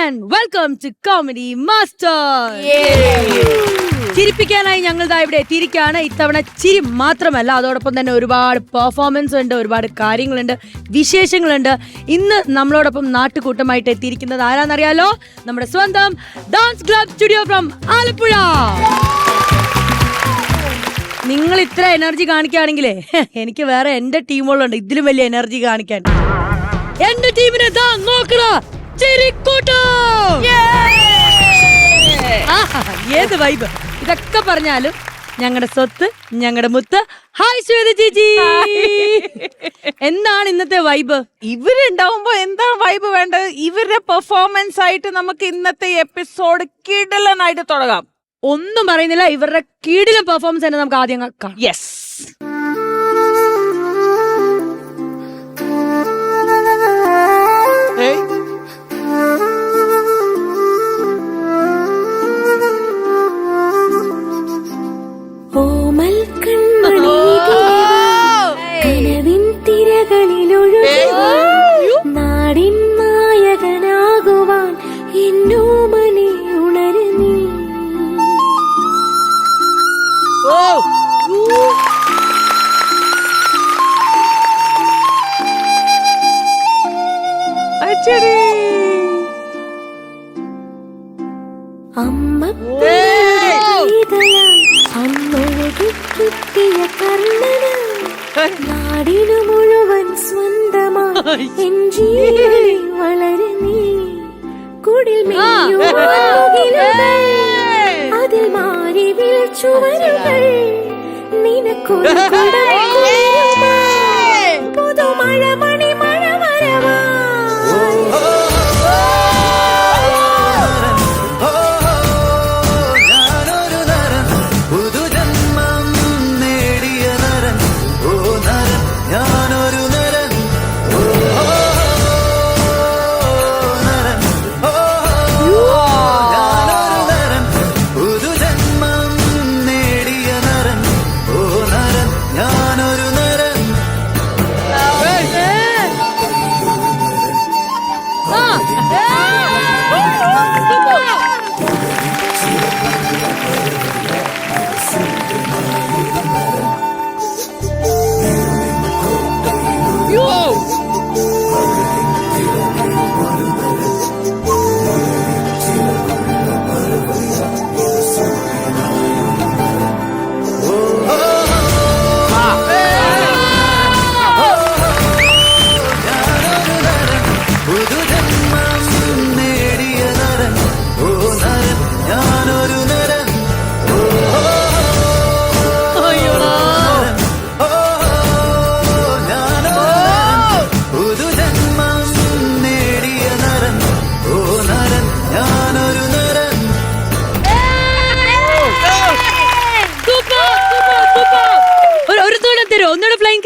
And welcome to comedy master ചിരിപ്പിക്കാനായി ഞങ്ങൾ ദാ ഇവിടെ എത്തിയിരിക്കുകയാണ്. ഇത്തവണ ചിരി മാത്രമല്ല അതോടൊപ്പം തന്നെ ഒരുപാട് പെർഫോമൻസ് ഉണ്ട് ഒരുപാട് കാര്യങ്ങളുണ്ട് വിശേഷങ്ങളുണ്ട്. ഇന്ന് നമ്മളോടൊപ്പം നാട്ടുകൂട്ടമായിട്ട് എത്തിയിരിക്കുന്നത് ആരാന്നറിയാലോ? നമ്മുടെ സ്വന്തം dance club studio from Alappuzha. നിങ്ങൾ ഇത്ര എനർജി കാണിക്കുകയാണെങ്കിലേ എനിക്ക് വേറെ എന്റെ ടീമുകളുണ്ട് ഇതിലും വലിയ എനർജി കാണിക്കാൻ. എന്റെ ടീമിനെ ചിരിക്കൂട്ടം ഏത് വൈബ് ഇതൊക്കെ പറഞ്ഞാലും ഞങ്ങളുടെ സ്വത്ത് ഞങ്ങളുടെ മുത്ത്. ഹായ് ശ്വേത ചേച്ചി. എന്താണ് ഇന്നത്തെ വൈബ് ഇവരുണ്ടാവുമ്പോ എന്താണ് വൈബ് വേണ്ടത്? ഇവരുടെ പെർഫോമൻസ് ആയിട്ട് നമുക്ക് ഇന്നത്തെ എപ്പിസോഡ് കിടലനായിട്ട് തുടങ്ങാം. ഒന്നും പറയുന്നില്ല ഇവരുടെ കീടിലെ പെർഫോമൻസ് തന്നെ നമുക്ക് ആദ്യം കാണാം. യെസ് അമ്മ അമ്മൊഴുകി കിട്ടിയ കർണനായി നാടിനു മുഴുവൻ സ്വന്തമായി എൻ ജീവനിൽ വളരെ നീ. കുടിൽ അതിൽ മാറി വീഴ്ചുവരുകൾ നിനക്കൊരു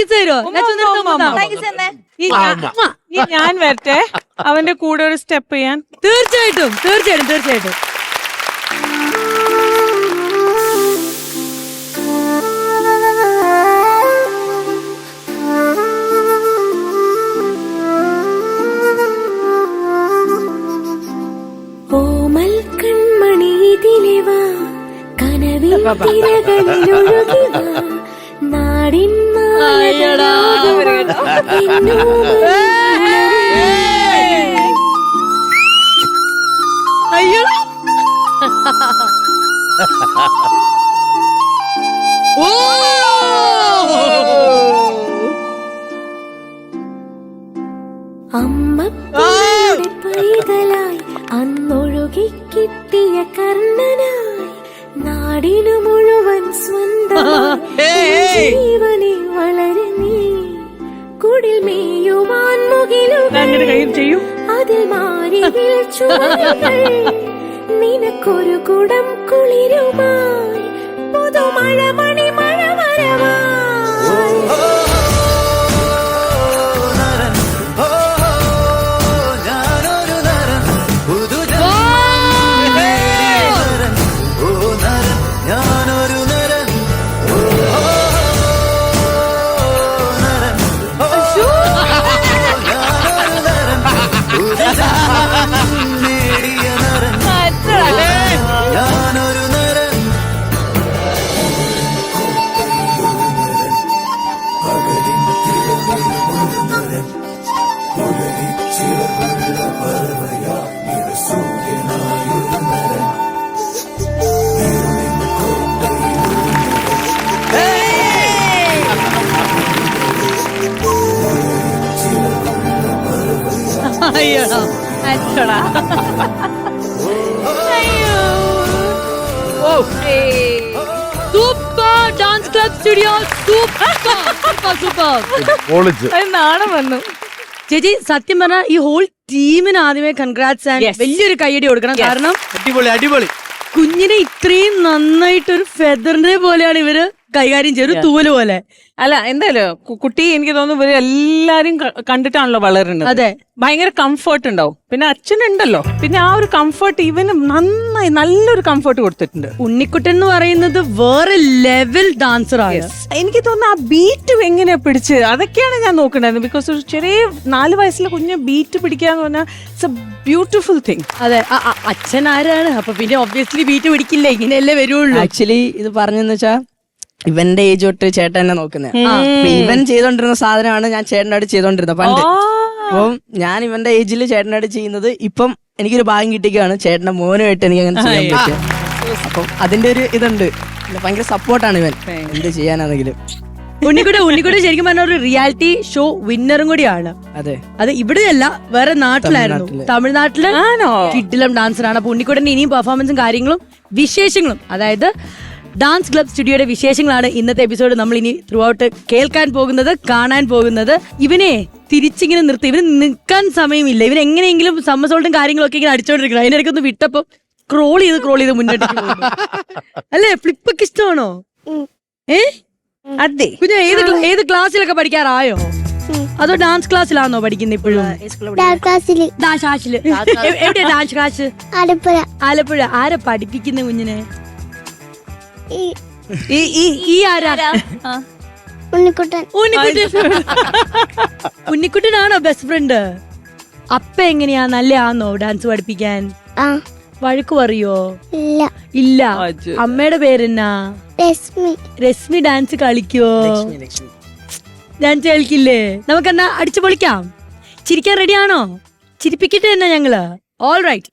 കിസ് തരുമോ ഇനി ഞാൻ വരട്ടെ. അവന്റെ കൂടെ ഒരു സ്റ്റെപ്പ് ചെയ്യാൻ. തീർച്ചയായിട്ടും തീർച്ചയായിട്ടും തീർച്ചയായിട്ടും. ഓമൽ കൺമണി അയ്യോ. ഓ. അമ്മ പൈതലായി അന്നൊഴുകി കിട്ടിയ കർണനായി നാടിനു മുഴുവൻ സ്വന്തമായി നിനക്കൊരു കുടം കുളിരുമായി. പുതുമഴ മണി മഴ അയ്യടാ അച്ചടാ. Super dance club studio super super super. പൊളിച്ച്. അത് നാണം വന്നു. ചേച്ചി സത്യം പറഞ്ഞാൽ ഈ ഹോൾ ടീമിന് ആദ്യമേ കൺഗ്രാറ്റ്സ് ആൻഡ്. വലിയൊരു കൈയടി കൊടുക്കണം. കാരണം അടിപൊളി അടിപൊളി. കുഞ്ഞിനെ ഇത്രയും നന്നായിട്ട് ഒരു ഫെദറിനെ പോലെയാണ് ഇവർ കൈകാര്യം ചെയ്യും ഒരു തൂവൽ പോലെ. അല്ല എന്തായാലും കുട്ടി എനിക്ക് തോന്നുന്നു ഇവർ എല്ലാരും കണ്ടിട്ടാണല്ലോ വളരുന്നത്. അതെ. ഭയങ്കര കംഫർട്ട് ഉണ്ടാവും. പിന്നെ അച്ഛനുണ്ടല്ലോ. പിന്നെ ആ ഒരു കംഫർട്ട് ഇവന് നന്നായി നല്ലൊരു കംഫർട്ട് കൊടുത്തിട്ടുണ്ട്. ഉണ്ണിക്കുട്ടൻ എന്ന് പറയുന്നത് വേറെ ലെവൽ ഡാൻസർ ആണ്. എനിക്ക് തോന്നുന്നു ആ ബീറ്റ് എങ്ങനെയാ പിടിച്ച് അതൊക്കെയാണ് ഞാൻ നോക്കുന്നത് ബിക്കോസ് ഒരു ചെറിയ നാല് വയസ്സിലെ കുഞ്ഞ് ബീറ്റ് പിടിക്കുക പിടിക്കാന്ന് പറഞ്ഞാൽ ഇറ്റ്സ് എ ബ്യൂട്ടിഫുൾ തിങ് അതെ. അച്ഛൻ ആരാണ്? അപ്പൊ പിന്നെ ഒബ്വിയസ്ലി ബീറ്റ് പിടിക്കില്ല? ഇങ്ങനെയല്ലേ വരുള്ളൂ. ആക്ച്വലി ഇത് പറഞ്ഞെന്ന് വെച്ചാ ഇവന്റെ ഏജ് തൊട്ട് ചേട്ടൻ എന്നെ നോക്കുന്നത് ഇവൻ ചെയ്തോണ്ടിരുന്ന സാധനമാണ് ഞാൻ ചേട്ടനോട് ചെയ്തോണ്ടിരുന്നത്. പണ്ട്. അപ്പം ഞാൻ ഇവന്റെ ഏജിൽ ചേട്ടനോട് ചെയ്യുന്നത് ഇപ്പം എനിക്കൊരു ഭാഗ്യം കിട്ടിക്കുകയാണ് ചേട്ടന്റെ മോനുമായിട്ട് എനിക്ക് അങ്ങനെ ചെയ്യാൻ പറ്റും അപ്പം അതിന്റെ ഒരു ഇതുണ്ട്. ഭയങ്കര സപ്പോർട്ടാണ് ഇവൻ. എന്ത് ചെയ്യാനാണെങ്കിലും. ഉണ്ണിക്കുട്ട ഉണ്ണിക്കുട്ട ശരിക്കും പറഞ്ഞ ഒരു റിയാലിറ്റി ഷോ വിന്നറും കൂടിയാണ്. അതെ. അത് ഇവിടെയല്ല വേറെ നാട്ടിലായിരുന്നു. തമിഴ്നാട്ടിൽ. കിഡിലും ഡാൻസറാണ് അപ്പൊ ഉണ്ണിക്കുടന്റെ ഇനിയും പെർഫോമൻസും കാര്യങ്ങളും വിശേഷങ്ങളും അതായത് ഡാൻസ് ക്ലബ് സ്റ്റുഡിയോയുടെ വിശേഷങ്ങളാണ് ഇന്നത്തെ എപ്പിസോഡ് നമ്മൾ ഇനി ത്രൂ ഔട്ട് കേൾക്കാൻ പോകുന്നത് കാണാൻ പോകുന്നത്. ഇവനെ തിരിച്ചിങ്ങനെ നിർത്തി. ഇവന് നിൽക്കാൻ സമയമില്ല. ഇവൻ എങ്ങനെയെങ്കിലും സമ്മസോൾട്ടും കാര്യങ്ങളൊക്കെ ഇങ്ങനെ അടിച്ചോണ്ടിരിക്കണം. അതിനിടയ്ക്ക് ഒന്ന് വിട്ടപ്പോ ക്രോൾ ചെയ്ത് ക്രോൾ ചെയ്ത് മുന്നോട്ട് അല്ലേ? ഫ്ലിപ്പൊക്കെ ഇഷ്ടമാണോ? ഏ? അതെ. കുഞ്ഞു ഏത് ഏത് ക്ലാസ്സിലൊക്കെ പഠിക്കാറായോ? അതോ ഡാൻസ് ക്ലാസ്സിലാണോ പഠിക്കുന്നത് ഇപ്പോഴും? ക്ലാസ്സിൽ ഡാൻസ് ക്ലാസ്സിൽ എവിടെയാ ഡാൻസ് ക്ലാസ് ആലപ്പുഴ. ആലപ്പുഴ. ആരാ പഠിപ്പിക്കുന്ന കുഞ്ഞിനെ? ഈ ഈ ഈ ഈ ആരാ? ഉണ്ണിക്കുട്ടൻ. ഉണ്ണിക്കുട്ടൻ. ഉണ്ണിക്കുട്ടനാണോ ബെസ്റ്റ് ഫ്രണ്ട് അപ്പ എങ്ങനെയാ? നല്ലയാണോ ഡാൻസ് പഠിപ്പിക്കാൻ? ആ. വഴക്ക് പറയോ? ഇല്ല. ഇല്ല. അമ്മയുടെ പേരെന്നാ? രശ്മി. രശ്മി ഡാൻസ് കളിക്കോ? ഡാൻസ് കളിക്കില്ലേ? നമുക്കെന്നാ അടിച്ചു പൊളിക്കാം. ചിരിക്കാൻ റെഡിയാണോ ചിരിപ്പിക്കട്ടെ എന്നാ ഞങ്ങൾ. All right